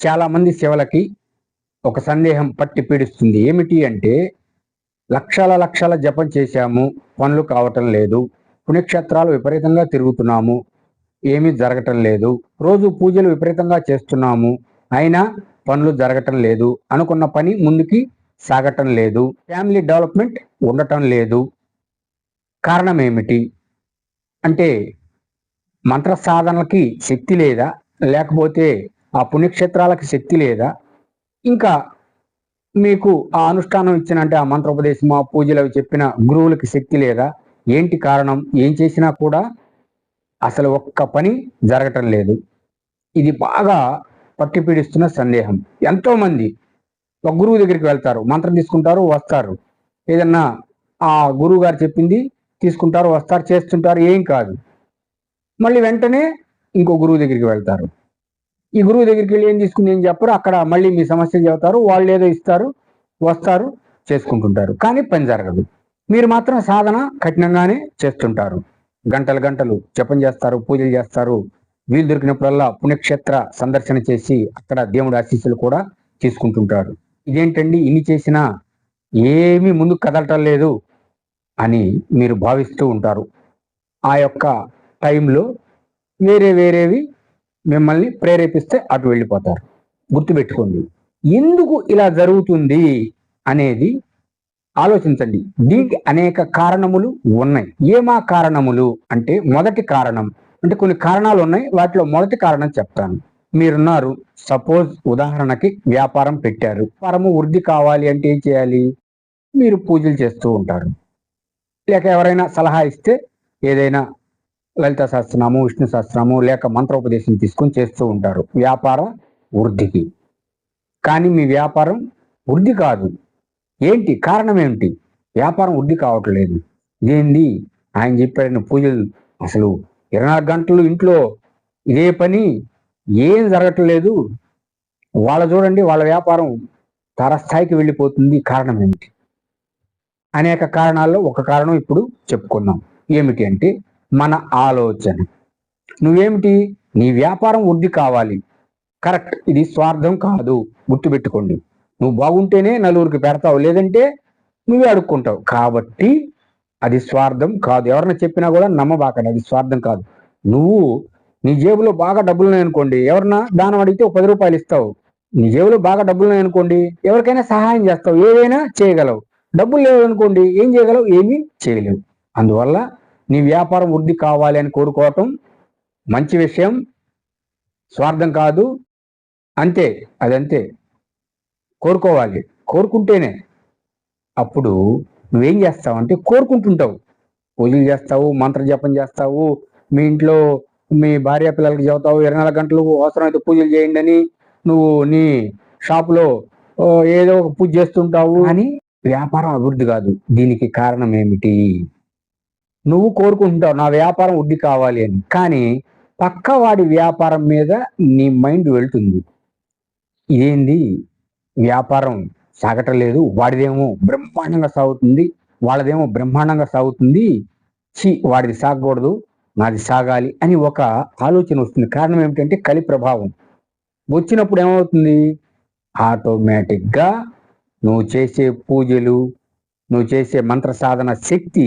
చాలామంది సేవలకి ఒక సందేహం పట్టి పీడిస్తుంది. ఏమిటి అంటే లక్షల లక్షల జపం చేశాము పనులు కావటం లేదు పుణ్యక్షేత్రాలు విపరీతంగా తిరుగుతున్నాము ఏమీ జరగటం లేదు రోజు పూజలు విపరీతంగా చేస్తున్నాము అయినా పనులు జరగటం లేదు అనుకున్న పని ముందుకి సాగటం లేదు ఫ్యామిలీ డెవలప్మెంట్ ఉండటం లేదు. కారణం ఏమిటి? అంటే మంత్ర సాధనలకి శక్తి లేదా? లేకపోతే ఆ పుణ్యక్షేత్రాలకు శక్తి లేదా? ఇంకా మీకు ఆ అనుష్ఠానం ఇచ్చిన అంటే ఆ మంత్రోపదేశం ఆ పూజలు అవి చెప్పిన గురువులకి శక్తి లేదా? ఏంటి కారణం? ఏం చేసినా కూడా అసలు ఒక్క పని జరగటం లేదు. ఇది బాగా పట్టి పీడిస్తున్న సందేహం. ఎంతోమంది ఒక గురువు దగ్గరికి వెళ్తారు మంత్రం తీసుకుంటారు వస్తారు. ఏదన్నా ఆ గురువు గారు చెప్పింది తీసుకుంటారు వస్తారు చేస్తుంటారు ఏం కాదు. మళ్ళీ వెంటనే ఇంకో గురువు దగ్గరికి వెళ్తారు. ఈ గురువు దగ్గరికి వెళ్ళి ఏం తీసుకుని ఏం చెప్పరు? అక్కడ మళ్ళీ మీ సమస్య చెబుతారు. వాళ్ళు ఏదో ఇస్తారు వస్తారు చేసుకుంటుంటారు. కానీ పని జరగదు. మీరు మాత్రం సాధన కఠినంగానే చేస్తుంటారు. గంటలు గంటలు జపం చేస్తారు పూజలు చేస్తారు. వీలు దొరికినప్పుడల్లా పుణ్యక్షేత్ర సందర్శన చేసి అక్కడ దేవుడి ఆశీస్సులు కూడా తీసుకుంటుంటారు. ఇదేంటండి? ఇన్ని చేసినా ఏమీ ముందుకు కదలటం లేదు అని మీరు భావిస్తూ ఉంటారు. ఆ యొక్క టైంలో వేరే వేరేవి మిమ్మల్ని ప్రేరేపిస్తే అటు వెళ్ళిపోతారు. గుర్తుపెట్టుకోండి. ఎందుకు ఇలా జరుగుతుంది అనేది ఆలోచించండి. దీనికి అనేక కారణములు ఉన్నాయి. ఏమా కారణములు అంటే మొదటి కారణం. అంటే కొన్ని కారణాలు ఉన్నాయి. వాటిలో మొదటి కారణం చెప్తాను. మీరున్నారు. సపోజ్ ఉదాహరణకి వ్యాపారం పెట్టారు. వ్యాపారము వృద్ధి కావాలి అంటే ఏం చేయాలి? మీరు పూజలు చేస్తూ ఉంటారు. లేక ఎవరైనా సలహా ఇస్తే ఏదైనా లలిత శాస్త్రనాము విష్ణు శాస్త్రము లేక మంత్రోపదేశం తీసుకొని చేస్తూ ఉంటారు. వ్యాపార వృద్ధికి. కానీ మీ వ్యాపారం వృద్ధి కాదు. ఏంటి? కారణం ఏమిటి? వ్యాపారం వృద్ధి కావట్లేదు. ఇదేంది ఆయన చెప్పారని పూజలు అసలు ఇరవై నాలుగు గంటలు ఇంట్లో ఇదే పని ఏం జరగట్లేదు. వాళ్ళ చూడండి వాళ్ళ వ్యాపారం తరస్థాయికి వెళ్ళిపోతుంది. కారణం ఏమిటి? అనేక కారణాల్లో ఒక కారణం ఇప్పుడు చెప్పుకున్నాం ఏమిటి అంటే మన ఆలోచన. నువ్వేమిటి? నీ వ్యాపారం వృద్ధి కావాలి. కరెక్ట్. ఇది స్వార్థం కాదు. గుర్తుపెట్టుకోండి. నువ్వు బాగుంటేనే నలుగురికి పెడతావు. లేదంటే నువ్వే అడుక్కుంటావు. కాబట్టి అది స్వార్థం కాదు. ఎవరైనా చెప్పినా కూడా నమ్మబాకండి. అది స్వార్థం కాదు. నువ్వు నీ జేబులో బాగా డబ్బులు అనుకోండి ఎవరన్నా దానం అడిగితే ఒక పది రూపాయలు ఇస్తావు. నీ జేబులో బాగా డబ్బులు ఉన్నాయనుకోండి ఎవరికైనా సహాయం చేస్తావు. ఏదైనా చేయగలవు. డబ్బులు లేవు అనుకోండి ఏం చేయగలవు? ఏమీ చేయలేవు. అందువల్ల నీ వ్యాపారం వృద్ధి కావాలి అని కోరుకోవటం మంచి విషయం. స్వార్థం కాదు. అంతే అదంతే. కోరుకోవాలి. కోరుకుంటేనే. అప్పుడు నువ్వేం చేస్తావు అంటే కోరుకుంటుంటావు. పూజలు చేస్తావు మంత్ర జపం చేస్తావు మీ ఇంట్లో మీ భార్య పిల్లలకి చెబుతావు ఇరవై నాలుగు గంటలు అవసరమైతే పూజలు చేయండి అని నువ్వు నీ షాపులో ఏదో ఒక పూజ చేస్తుంటావు. అని వ్యాపారం అభివృద్ధి కాదు. దీనికి కారణం ఏమిటి? నువ్వు కోరుకుంటావు నా వ్యాపారం వడ్డీ కావాలి అని. కానీ పక్క వాడి వ్యాపారం మీద నీ మైండ్ వెళ్తుంది. ఇదేంది వ్యాపారం సాగటం లేదు వాడిదేమో బ్రహ్మాండంగా సాగుతుంది వాళ్ళదేమో బ్రహ్మాండంగా సాగుతుంది. చి వాడిది సాగకూడదు నాది సాగాలి అని ఒక ఆలోచన వస్తుంది. కారణం ఏమిటంటే కలి ప్రభావం. వచ్చినప్పుడు ఏమవుతుంది? ఆటోమేటిక్గా నువ్వు చేసే పూజలు నువ్వు చేసే మంత్ర సాధన శక్తి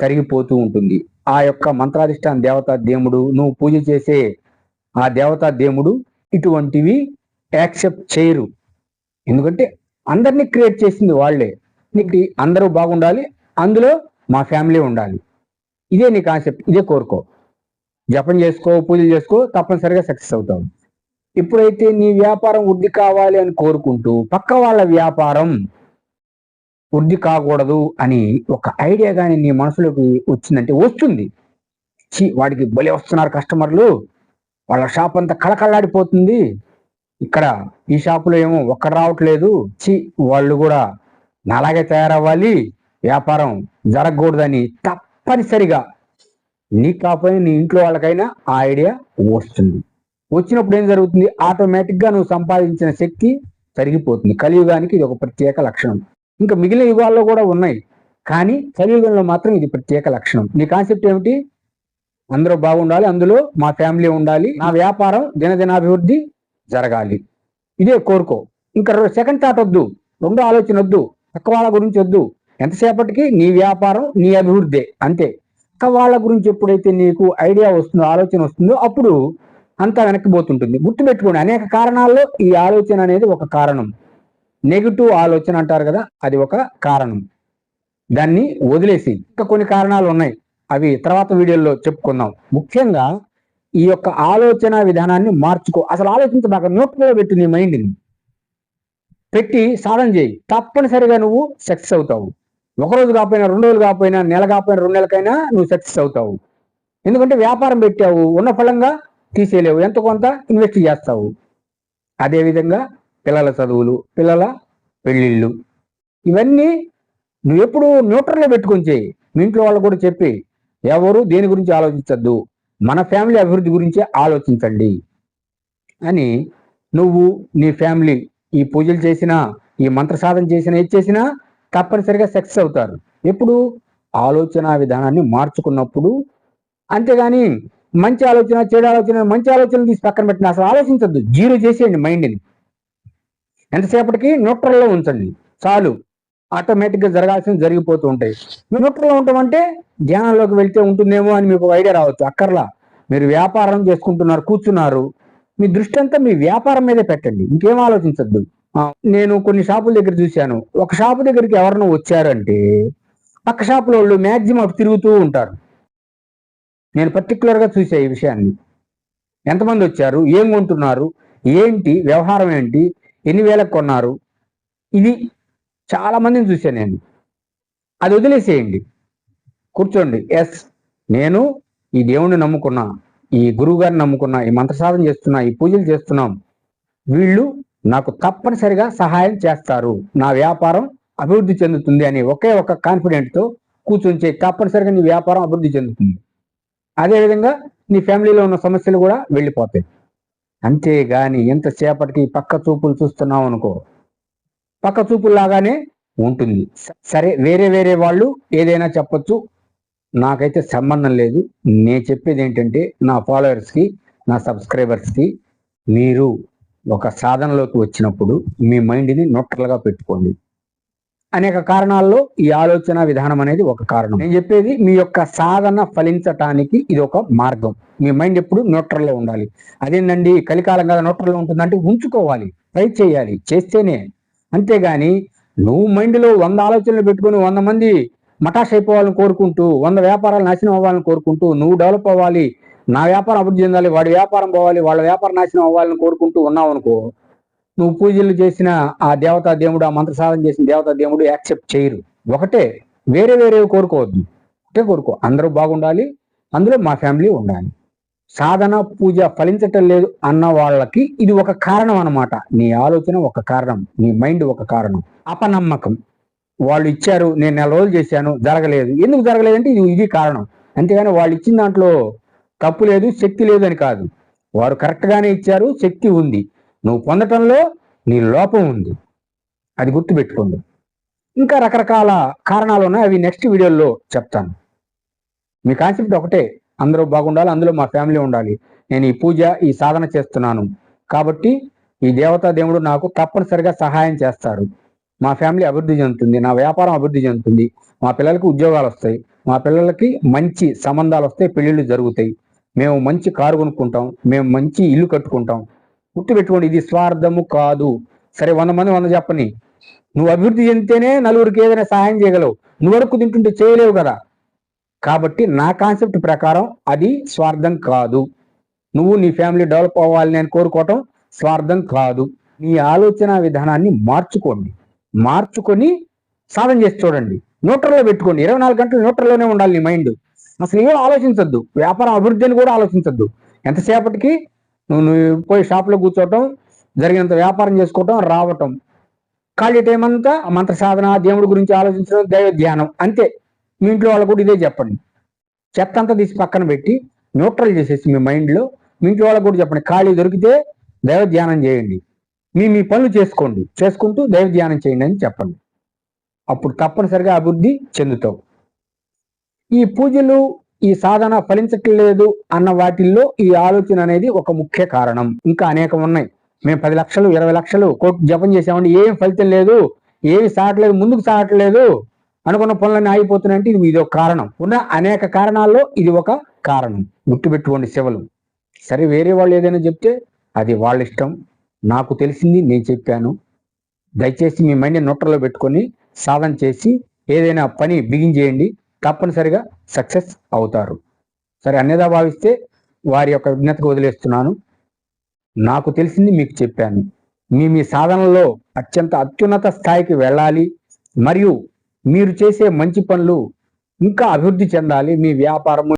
కరిగిపోతూ ఉంటుంది. ఆ యొక్క మంత్రాధిష్టాన దేవతా దేవుడు నువ్వు పూజ చేసే ఆ దేవతా దేవుడు ఇటువంటివి యాక్సెప్ట్ చేయరు. ఎందుకంటే అందరినీ క్రియేట్ చేసింది వాళ్ళే. నీకు అందరూ బాగుండాలి అందులో మా ఫ్యామిలీ ఉండాలి. ఇదే నీ కాన్సెప్ట్ ఇదే కోరుకో. జపం చేసుకో పూజలు చేసుకో తప్పనిసరిగా సక్సెస్ అవుతావు. ఇప్పుడైతే నీ వ్యాపారం వృద్ధి కావాలి అని కోరుకుంటూ పక్క వాళ్ళ వ్యాపారం వృద్ధి కాకూడదు అని ఒక ఐడియా కానీ నీ మనసులోకి వచ్చిందంటే వస్తుంది. ఛీ వాడికి బలి వస్తున్నారు కస్టమర్లు. వాళ్ళ షాప్ అంతా కళకళలాడిపోతుంది. ఇక్కడ ఈ షాపులో ఏమో ఒక్కడ రావట్లేదు. చి వాళ్ళు కూడా నాలాగే తయారవ్వాలి. వ్యాపారం జరగకూడదని తప్పనిసరిగా. నీ కాకపోయినా నీ ఇంట్లో వాళ్ళకైనా ఆ ఐడియా వస్తుంది. వచ్చినప్పుడు ఏం జరుగుతుంది? ఆటోమేటిక్గా నువ్వు సంపాదించిన శక్తి తరిగిపోతుంది. కలియుగానికి ఇది ఒక ప్రత్యేక లక్షణం. ఇంకా మిగిలిన యుగాల్లో కూడా ఉన్నాయి. కానీ కలియుగంలో మాత్రం ఇది ప్రత్యేక లక్షణం. నీ కాన్సెప్ట్ ఏమిటి? అందరూ బాగుండాలి అందులో మా ఫ్యామిలీ ఉండాలి నా వ్యాపారం దినదినాభివృద్ధి జరగాలి. ఇదే కోరుకో. ఇంకా సెకండ్ థాట్ వద్దు రెండో ఆలోచన వద్దు పక్క వాళ్ళ గురించి వద్దు. ఎంతసేపటికి నీ వ్యాపారం నీ అభివృద్ధి అంతే. పక్క వాళ్ళ గురించి ఎప్పుడైతే నీకు ఐడియా వస్తుందో ఆలోచన వస్తుందో అప్పుడు అంతా వెనక్కిపోతుంటుంది గుర్తుపెట్టుకోండి అనేక కారణాల్లో ఈ ఆలోచన అనేది ఒక కారణం. నెగిటివ్ ఆలోచన అంటారు కదా అది ఒక కారణం. దాన్ని వదిలేసి ఇంకా కొన్ని కారణాలు ఉన్నాయి. అవి తర్వాత వీడియోలో చెప్పుకుందాం. ముఖ్యంగా ఈ యొక్క ఆలోచన విధానాన్ని మార్చుకో. అసలు ఆలోచించబాక నోట్లో పెట్టు నీ మైండ్ని పెట్టి సాధన చేయి. తప్పనిసరిగా నువ్వు సక్సెస్ అవుతావు. ఒక రోజు కాకపోయినా రెండు రోజులు కాకపోయినా నెల కాకపోయినా రెండు నెలలకైనా నువ్వు సక్సెస్ అవుతావు. ఎందుకంటే వ్యాపారం పెట్టావు ఉన్న ఫలంగా తీసేయలేవు. ఎంత కొంత ఇన్వెస్ట్ చేస్తావు. అదేవిధంగా పిల్లల చదువులు పిల్లల పెళ్ళిళ్ళు. ఇవన్నీ నువ్వు ఎప్పుడు న్యూట్రల్లో పెట్టుకొని చేయి. మీ ఇంట్లో వాళ్ళు కూడా చెప్పి ఎవరు దేని గురించి ఆలోచించద్దు. మన ఫ్యామిలీ అభివృద్ధి గురించే ఆలోచించండి. అని నువ్వు నీ ఫ్యామిలీ ఈ పూజలు చేసినా ఈ మంత్ర సాధన చేసినా ఏది చేసినా తప్పనిసరిగా సక్సెస్ అవుతారు. ఎప్పుడు? ఆలోచన విధానాన్ని మార్చుకున్నప్పుడు. అంతేగాని మంచి ఆలోచన చెడు ఆలోచన మంచి ఆలోచన తీసి పక్కన పెట్టిన అసలు ఆలోచించద్దు. జీరో చేసేయండి మైండ్ని. ఎంతసేపటికి న్యూట్రల్లో ఉంచండి. చాలు. ఆటోమేటిక్గా జరగాల్సింది జరిగిపోతూ ఉంటాయి. న్యూట్రల్లో ఉంటామంటే ధ్యానంలోకి వెళ్తే ఉంటుందేమో అని మీకు ఒక ఐడియా రావచ్చు. అక్కర్లా. మీరు వ్యాపారం చేసుకుంటున్నారు కూర్చున్నారు. మీ దృష్టి అంతా మీ వ్యాపారం మీదే పెట్టండి. ఇంకేం ఆలోచించద్దు. నేను కొన్ని షాపుల దగ్గర చూశాను. ఒక షాపు దగ్గరికి ఎవరినో వచ్చారంటే పక్క షాపుల వాళ్ళు మ్యాక్సిమం అటు తిరుగుతూ ఉంటారు. నేను పర్టికులర్గా చూసా ఈ విషయాన్ని. ఎంతమంది వచ్చారు? ఏం కొంటున్నారు? ఏంటి? వ్యవహారం ఏంటి? ఎన్ని వేలకు కొన్నారు? ఇది చాలా మందిని చూశాను నేను. అది వదిలేసేయండి. కూర్చోండి. ఎస్ నేను ఈ దేవుణ్ణి నమ్ముకున్నా ఈ గురువు గారిని నమ్ముకున్నా ఈ మంత్ర సాధన చేస్తున్నా ఈ పూజలు చేస్తున్నాం. వీళ్ళు నాకు తప్పనిసరిగా సహాయం చేస్తారు. నా వ్యాపారం అభివృద్ధి చెందుతుంది అని ఒకే ఒక కాన్ఫిడెంట్తో తప్పనిసరిగా నీ వ్యాపారం అభివృద్ధి చెందుతుంది. అదేవిధంగా నీ ఫ్యామిలీలో ఉన్న సమస్యలు కూడా వెళ్ళిపోతాయి. అంతేగాని ఎంతసేపటికి పక్క చూపులు చూస్తున్నావు అనుకో? పక్క చూపులాగానే ఉంటుంది. సరే వేరే వేరే వాళ్ళు ఏదైనా చెప్పొచ్చు. నాకైతే సంబంధం లేదు. నేను చెప్పేది ఏంటంటే నా ఫాలోవర్స్కి నా సబ్స్క్రైబర్స్కి మీరు ఒక సాధనలోకి వచ్చినప్పుడు మీ మైండ్ని న్యూట్రల్గా పెట్టుకోండి. అనేక కారణాల్లో ఈ ఆలోచన విధానం అనేది ఒక కారణం. నేను చెప్పేది మీ యొక్క సాధన ఫలించటానికి ఇది ఒక మార్గం. మీ మైండ్ ఎప్పుడు న్యూట్రల్లో ఉండాలి. అదేంటండి కలికాలం కదా న్యూట్రల్లో ఉంటుందంటే ఉంచుకోవాలి ట్రై చేయాలి చేస్తేనే. అంతేగాని నువ్వు మైండ్లో వంద ఆలోచనలు పెట్టుకొని వంద మంది మటాష్ అయిపోవాలని కోరుకుంటూ వంద వ్యాపారాలు నాశనం అవ్వాలని కోరుకుంటూ నువ్వు డెవలప్ అవ్వాలి నా వ్యాపారం అభివృద్ధి చెందాలి వాడి వ్యాపారం పోవాలి వాళ్ళ వ్యాపారం నాశనం అవ్వాలని కోరుకుంటూ ఉన్నావు అనుకో నువ్వు పూజలు చేసిన ఆ దేవతా దేవుడు ఆ మంత్ర సాధన చేసిన దేవతా దేవుడు యాక్సెప్ట్ చేయరు. ఒకటే వేరే వేరే కోరుకోవద్దు. ఒకటే కోరుకో. అందరూ బాగుండాలి అందులో మా ఫ్యామిలీ ఉండాలి. సాధన పూజ ఫలించటం లేదు అన్న వాళ్ళకి ఇది ఒక కారణం అన్నమాట. నీ ఆలోచన ఒక కారణం నీ మైండ్ ఒక కారణం. అపనమ్మకం. వాళ్ళు ఇచ్చారు నేను నెల రోజులు చేశాను జరగలేదు. ఎందుకు జరగలేదంటే ఇది ఇది కారణం. అంతేగాని వాళ్ళు ఇచ్చిన దాంట్లో తప్పు లేదు శక్తి లేదు అని కాదు. వారు కరెక్ట్గానే ఇచ్చారు శక్తి ఉంది. నువ్వు పొందటంలో నీ లోపం ఉంది. అది గుర్తుపెట్టుకోండి. ఇంకా రకరకాల కారణాలు ఉన్నాయి. అవి నెక్స్ట్ వీడియోలో చెప్తాను. మీ కాన్సెప్ట్ ఒకటే. అందరూ బాగుండాలి అందులో మా ఫ్యామిలీ ఉండాలి. నేను ఈ పూజ ఈ సాధన చేస్తున్నాను. కాబట్టి ఈ దేవతా దేవుడు నాకు తప్పనిసరిగా సహాయం చేస్తారు మా ఫ్యామిలీ అభివృద్ధి చెందుతుంది నా వ్యాపారం అభివృద్ధి చెందుతుంది. మా పిల్లలకి ఉద్యోగాలు వస్తాయి. మా పిల్లలకి మంచి సంబంధాలు వస్తాయి పెళ్ళిళ్ళు జరుగుతాయి. మేము మంచి కారు కొనుక్కుంటాం మేము మంచి ఇల్లు కట్టుకుంటాం. గుర్తుపెట్టుకోండి ఇది స్వార్థము కాదు. సరే వంద మంది వంద చెప్పని నువ్వు అభివృద్ధి చెందితేనే నలుగురికి ఏదైనా సహాయం చేయగలవు. నువ్వు వరకు తింటుంటే చేయలేవు కదా. కాబట్టి నా కాన్సెప్ట్ ప్రకారం అది స్వార్థం కాదు. నువ్వు నీ ఫ్యామిలీ డెవలప్ అవ్వాలి నేను కోరుకోవటం స్వార్థం కాదు. నీ ఆలోచన విధానాన్ని మార్చుకోండి. మార్చుకొని సాధన చేసి చూడండి. న్యూట్రల్లో పెట్టుకోండి. ఇరవై నాలుగు గంటలు న్యూట్రల్లోనే ఉండాలి నీ మైండ్. అసలు ఏం ఆలోచించద్దు. వ్యాపారం అభివృద్ధి అని కూడా ఆలోచించద్దు. ఎంతసేపటికి నువ్వు నువ్వు పోయి షాప్లో కూర్చోవటం జరిగినంత వ్యాపారం చేసుకోవటం రావటం. ఖాళీ టైం అంతా మంత్ర సాధన దేవుడి గురించి ఆలోచించడం దైవ ధ్యానం. అంతే. మీ ఇంట్లో వాళ్ళు కూడా ఇదే చెప్పండి. చెత్త అంతా తీసి పక్కన పెట్టి న్యూట్రల్ చేసేసి మీ మైండ్లో మీ ఇంట్లో వాళ్ళకు కూడా చెప్పండి. ఖాళీ దొరికితే దైవ ధ్యానం చేయండి. మీ మీ పనులు చేసుకోండి. చేసుకుంటూ దైవ ధ్యానం చేయండి అని చెప్పండి. అప్పుడు తప్పనిసరిగా అభివృద్ధి చెందుతావు. ఈ పూజలు ఈ సాధన ఫలించట్లేదు అన్న వాటిల్లో ఈ ఆలోచన అనేది ఒక ముఖ్య కారణం. ఇంకా అనేకం ఉన్నాయి. మేము పది లక్షలు ఇరవై లక్షలు కోట్లు జపం చేసామండి ఏం ఫలితం లేదు ఏమి సాగట్లేదు ముందుకు సాగట్లేదు అనుకున్న పనులన్నీ ఆగిపోతున్నాయంటే ఇది ఒక కారణం. ఉన్న అనేక కారణాల్లో ఇది ఒక కారణం. గుర్తుపెట్టుకోండి శివలు. సరే వేరే వాళ్ళు ఏదైనా చెప్తే అది వాళ్ళ ఇష్టం. నాకు తెలిసింది నేను చెప్పాను. దయచేసి మీ మైండ్ నొట్టలో పెట్టుకొని సాధన చేసి ఏదైనా పని బిగించేయండి తప్పనిసరిగా సక్సెస్ అవుతారు. సరే అన్యదా భావిస్తే వారి యొక్క విజ్ఞతకు వదిలేస్తున్నాను. నాకు తెలిసింది మీకు చెప్పాను. మీ మీ సాధనలో అత్యంత అత్యున్నత స్థాయికి వెళ్ళాలి. మరియు మీరు చేసే మంచి పనులు ఇంకా అభివృద్ధి చెందాలి. మీ వ్యాపారము